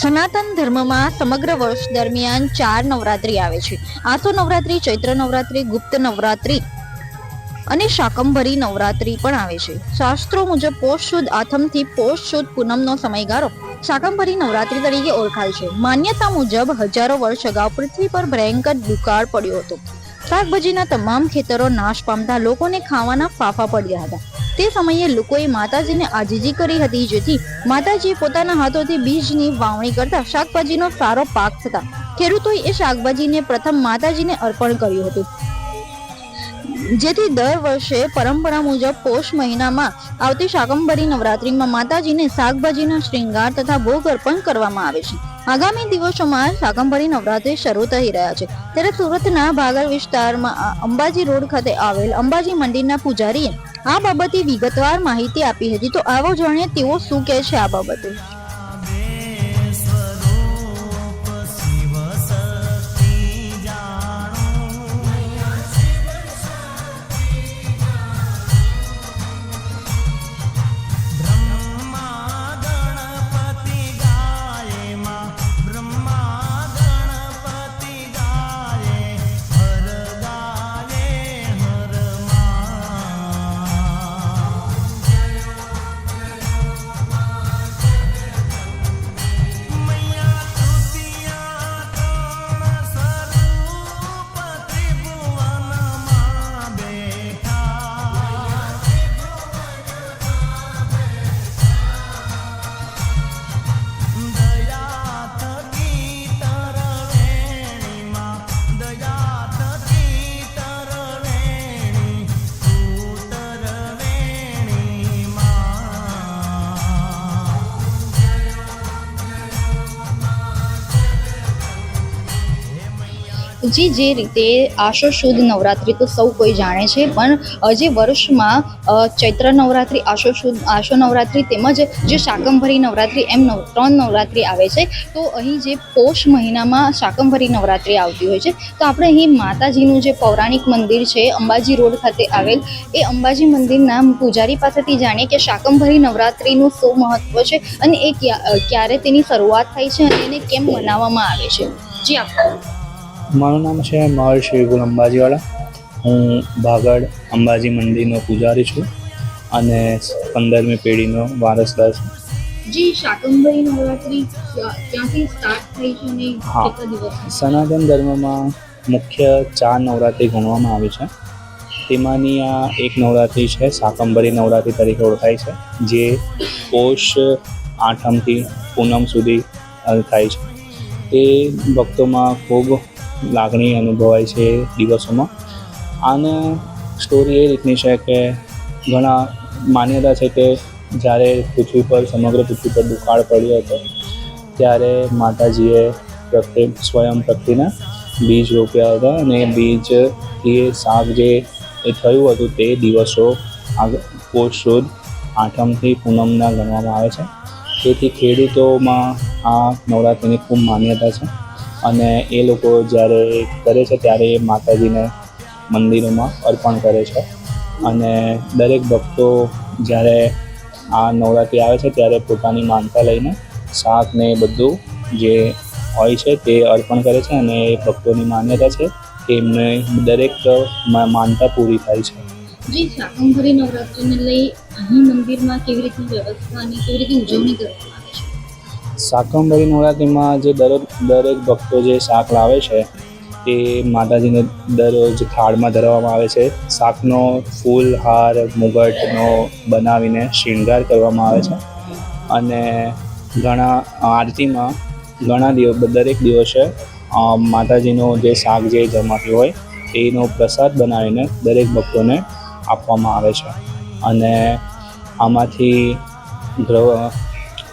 સનાતન ધર્મમાં સમગ્ર વર્ષ દરમિયાન ચાર નવરાત્રી આવે છે. આસો નવરાત્રી, ચૈત્ર નવરાત્રી, ગુપ્ત નવરાત્રી અને શાકંભરી નવરાત્રી પણ આવે છે. શાસ્ત્રો મુજબ પોષ શુદ્ધ આથમથી પોષ શુદ્ધ પૂનમનો સમયગાળો શાકંભરી નવરાત્રી તરીકે ઓળખાય છે. માન્યતા મુજબ હજારો વર્ષ અગાઉ પૃથ્વી પર ભયંકર દુકાળ પડ્યો હતો. શાકભાજીના તમામ ખેતરો નાશ પામતા લોકોને ખાવાના ફાફા પડ્યા હતા. તે સમયે લોકોએ માતાજીને આજીજી કરી હતી, જેથી માતાજી પોતાના હાથોથી બીજની વાવણી કરતા શાકભાજીનો સારો પાક થતા. ખેડૂતોએ એ શાકભાજીને પ્રથમ માતાજીને અર્પણ કર્યું હતું. જેથી દર વર્ષે પરંપરા મુજબ પોષ મહિનામાં આવતી શાકંભરી નવરાત્રીમાં માતાજીને શાકભાજીનો શ્રૃંગાર તથા ભોગ અર્પણ કરવામાં આવે છે. આગામી દિવસોમાં શાકંભરી નવરાત્રી શરૂ થઈ રહ્યા છે. ત્યારે સુરતના ભાગલ વિસ્તારમાં અંબાજી રોડ ખાતે આવેલ અંબાજી મંદિરના પૂજારીએ આ બાબતે વિગતવાર માહિતી આપી હતી. તો આવો જાણીએ તેઓ શું કહે છે આ બાબતે. જી, જે રીતે આશો સુદ નવરાત્રિ તો સૌ કોઈ જાણે છે, પણ જે વર્ષમાં ચૈત્ર નવરાત્રી આશો શુદ્ધ આશો નવરાત્રી તેમજ જે શાકંભરી નવરાત્રી, એમ નવ, ત્રણ નવરાત્રિ આવે છે, તો અહીં જે પોષ મહિનામાં શાકંભરી નવરાત્રિ આવતી હોય છે, તો આપણે અહીં માતાજીનું જે પૌરાણિક મંદિર છે, અંબાજી રોડ ખાતે આવેલ, એ અંબાજી મંદિરના પૂજારી પાસેથી જાણીએ કે શાકંભરી નવરાત્રિનું શું મહત્વ છે અને એ ક્યા- ક્યારે તેની શરૂઆત થાય છે અને એને કેમ મનાવવામાં આવે છે. જી આપ મારું નામ છે મહર્ષિ ગુલ અંબાજીવાળા. હું ભાગળ અંબાજી મંદિરનો પૂજારી છું અને પંદરમી પેઢીનો વારસદાર છું. જી શાકંભરી નવરાત્રી ક્યાંથી સ્ટાર્ટ થઈ છે અને હા. કેટલા દિવસ સનાતન ધર્મમાં મુખ્ય ચાર નવરાત્રી ગણવામાં આવી છે. તેમાંની આ એક નવરાત્રિ છે શાકંભરી નવરાત્રિ તરીકે ઓળખાય છે જે પોષ આઠમથી પૂનમ સુધી થાય છે. તે ભક્તોમાં ખૂબ લાગણી અનુભવાય છે દિવસોમાં. આને સ્ટોરી એ રીતની છે કે ઘણા માન્યતા છે કે જ્યારે પૃથ્વી પર, સમગ્ર પૃથ્વી પર દુકાળ પડ્યો હતો, ત્યારે માતાજીએ પ્રત્યે સ્વયં પ્રત્યેના બીજ રોપ્યા હતા અને બીજ એ શાક જે એ થયું હતું તે દિવસો આગળ પોષ સુદ આઠમથી પૂનમના ગણવામાં આવે છે. તેથી ખેડૂતોમાં આ નવરાત્રિની ખૂબ માન્યતા છે. અને એ લોકો જ્યારે કરે છે ત્યારે એ માતાજીને મંદિરોમાં અર્પણ કરે છે. અને દરેક ભક્તો જ્યારે આ નવરાત્રિ આવે છે ત્યારે પોતાની માનતા લઈને શાક ને બધું જે હોય છે તે અર્પણ કરે છે અને એ ભક્તોની માન્યતા છે કે એમને દરેક માનતા પૂરી થાય છે. જી શાકંભરી નવરાત્રીને લઈ અહીં મંદિરમાં કેવી રીતની વ્યવસ્થા અને કેવી રીતે ઉજવણી કરવામાં શાકંભરી નવરાત્રિમાં જે દરેક દરેક ભક્તો જે શાક લાવે છે તે માતાજીને દરરોજ થાળમાં ધરવામાં આવે છે. શાકનો ફૂલ, હાર, મુગટનો બનાવીને શૃંગાર કરવામાં આવે છે. અને ઘણા આરતીમાં ઘણા દિવસ દરેક દિવસે માતાજીનો જે શાક જે જમાતી હોય તેનો પ્રસાદ બનાવીને દરેક ભક્તોને આપવામાં આવે છે. અને આમાંથી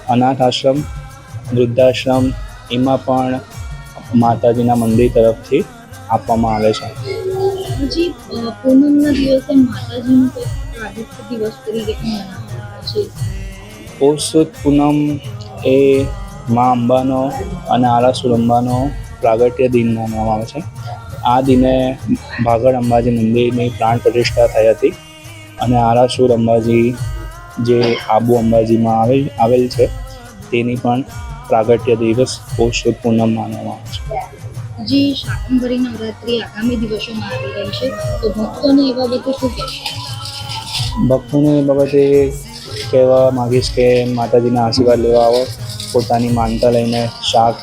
અનાથ આશ્રમ વૃદ્ધાશ્રમ એમાં પણ માતાજીના મંદિર તરફથી આપવામાં આવે છે. પૂનમના દિવસે માતાજીનું દિવસ તરીકે છે. પૌષ પૂનમ એ મા અંબાનો અને આરાસુર અંબાનો પ્રાગટ્ય દિન માનવામાં આવે છે. આ દિને ભાગળ અંબાજી મંદિરની પ્રાણ પ્રતિષ્ઠા થઈ હતી અને આરાસુર અંબાજી જે આબુ અંબાજીમાં આવેલ આવેલ છે તેની પણ પ્રાગટ્ય દિવસ પોષ પૂનમ માનવામાં આવે છે. જે શાકંભરી નવરાત્રી આગામી દિવસોમાં આવી રહી છે તો ભક્તોને એ બાબતે શું કહેશો? ભક્તોને એ બાબતે કહેવા માગીશ કે માતાજીના આશીર્વાદ લેવા આવો પોતાની માનતા લઈને શાક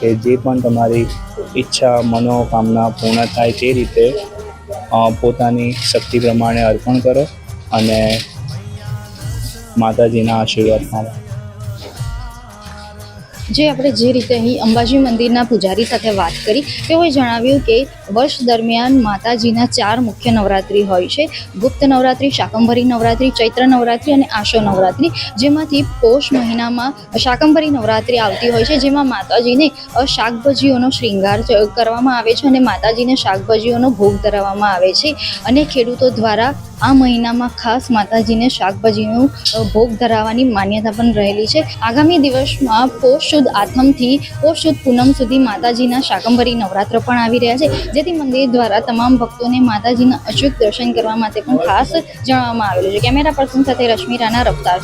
કે જે પણ તમારી ઈચ્છા મનોકામના પૂર્ણ થાય તે રીતે પોતાની શક્તિ પ્રમાણે અર્પણ કરો અને માતાજીના આશીર્વાદ પામો જે આપણે જે રીતે અહીં અંબાજી મંદિરના પૂજારી સાથે વાત કરી, તેઓએ જણાવ્યું કે વર્ષ દરમિયાન માતાજીના ચાર મુખ્ય નવરાત્રિ હોય છે. ગુપ્ત નવરાત્રિ, શાકંભરી નવરાત્રિ, ચૈત્ર નવરાત્રિ અને આશો નવરાત્રિ. જેમાંથી પોષ મહિનામાં શાકંભરી નવરાત્રિ આવતી હોય છે, જેમાં માતાજીને શાકભાજીઓનો શૃંગાર કરવામાં આવે છે અને માતાજીને શાકભાજીઓનો ભોગ ધરાવવામાં આવે છે. અને ખેડૂતો દ્વારા આ મહિનામાં ખાસ માતાજીને શાકભાજીનો ભોગ ધરાવવાની માન્યતા પણ રહેલી છે. આગામી દિવસમાં પોષ શુદ્ધ આથમથી પોષ શુદ્ધ પૂનમ સુધી માતાજીના શાકંભરી નવરાત્ર પણ આવી રહ્યા છે. જેથી મંદિર દ્વારા તમામ ભક્તોને માતાજીના અચૂક દર્શન કરવા માટે પણ ખાસ જણાવવામાં આવેલું છે. કેમેરા પર્સન સાથે રશ્મિ રાણા રફતાર